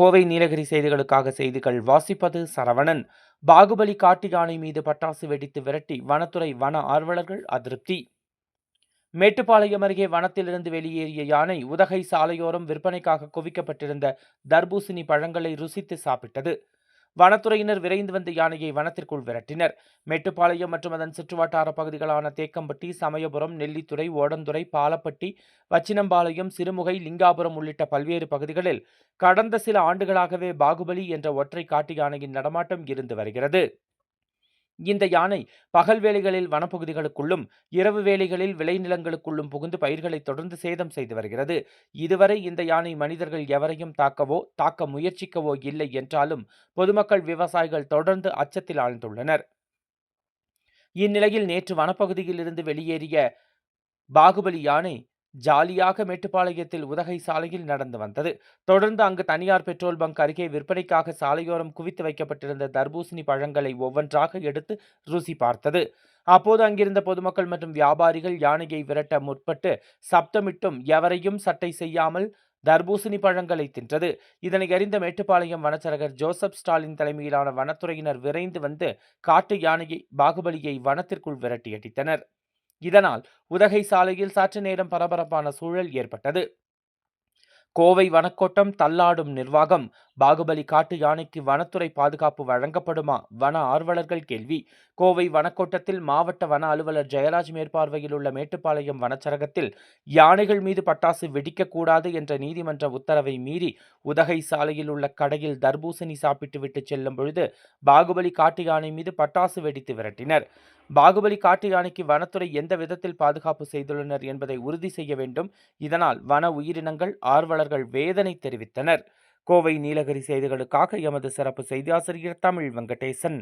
கோவை நீலகிரி செய்திகளுக்காக செய்திகள் வாசிப்பது சரவணன். பாகுபலி காட்டு யானை மீது பட்டாசு வெடித்து விரட்டி வனத்துறை வன ஆர்வலர்கள் அதிருப்தி. மேட்டுப்பாளையம் அருகே வனத்திலிருந்து வெளியேறிய யானை உதகை சாலையோரம் விற்பனைக்காக குவிக்கப்பட்டிருந்த தர்பூசணி பழங்களை ருசித்து சாப்பிட்டது. வனத்துறையினர் விரைந்து வந்த யானையை வனத்திற்குள் விரட்டினர். மேட்டுப்பாளையம் மற்றும் அதன் சுற்றுவட்டார பகுதிகளான தேக்கம்பட்டி சமயபுரம் நெல்லித்துறை ஓடந்துறை பாலப்பட்டி வச்சினம்பாளையம் சிறுமுகை லிங்காபுரம் உள்ளிட்ட பல்வேறு பகுதிகளில் கடந்த சில ஆண்டுகளாகவே பாகுபலி என்ற ஒற்றை காட்டு யானையின் நடமாட்டம் இருந்து வருகிறது. இந்த யானை பகல் வேளைகளில் வனப்பகுதிகளுக்குள்ளும் இரவு வேளைகளில் விளைநிலங்களுக்குள்ளும் புகுந்து பயிர்களை தொடர்ந்து சேதம் செய்து வருகிறது. இதுவரை இந்த யானை மனிதர்கள் எவரையும் தாக்கவோ தாக்க முயற்சிக்கவோ இல்லை என்றாலும் பொதுமக்கள் விவசாயிகள் தொடர்ந்து அச்சத்தில் ஆழ்ந்துள்ளனர். இந்நிலையில் நேற்று வனப்பகுதியில் இருந்து வெளியேறிய பாகுபலி யானை ஜாலியாக மேட்டுப்பாளையத்தில் உதகை சாலையில் நடந்து வந்தது. தொடர்ந்து அங்கு தனியார் பெட்ரோல் பங்க் அருகே விற்பனைக்காக சாலையோரம் குவித்து வைக்கப்பட்டிருந்த தர்பூசணி பழங்களை ஒவ்வொன்றாக எடுத்து ருசி பார்த்தது. அப்போது அங்கிருந்த பொதுமக்கள் மற்றும் வியாபாரிகள் யானையை விரட்ட முற்பட்டு சப்தமிட்டும் எவரையும் சட்டை செய்யாமல் தர்பூசணி பழங்களை தின்றது. இதனை அறிந்த மேட்டுப்பாளையம் வனச்சரகர் ஜோசப் ஸ்டாலின் தலைமையிலான வனத்துறையினர் விரைந்து வந்து காட்டு யானையை பாகுபலியை வனத்திற்குள் விரட்டியடித்தனர் இதனால் உதகை சாலையில் சற்று நேரம் பரபரப்பான சூழல் ஏற்பட்டது. கோவை வனக்கோட்டம் தள்ளாடும் நிர்வாகம் பாகுபலி காட்டு யானைக்கு வனத்துறை பாதுகாப்பு வழங்கப்படுமா வன ஆர்வலர்கள் கேள்வி. கோவை வனக்கோட்டத்தில் மாவட்ட வன அலுவலர் ஜெயராஜ் மேற்பார்வையில் உள்ள மேட்டுப்பாளையம் வனச்சரகத்தில் யானைகள் மீது பட்டாசு வெடிக்கக்கூடாது என்ற நீதிமன்ற உத்தரவை மீறி உதகை சாலையில் உள்ள கடையில் தர்பூசணி சாப்பிட்டுவிட்டு செல்லும் பொழுது பாகுபலி காட்டு யானை மீது பட்டாசு வெடித்து விரட்டினர். பாகுபலி காட்டு யானைக்கு வனத்துறை எந்த விதத்தில் பாதுகாப்பு செய்துள்ளனர் என்பதை உறுதி செய்ய வேண்டும். இதனால் வன உயிரினங்கள் ஆர்வலர்கள் வேதனை தெரிவித்தனர். கோவை நீலகிரி செய்திகளுக்காக எமது சிறப்பு செய்தியாசிரியர் தமிழ் வெங்கடேசன்.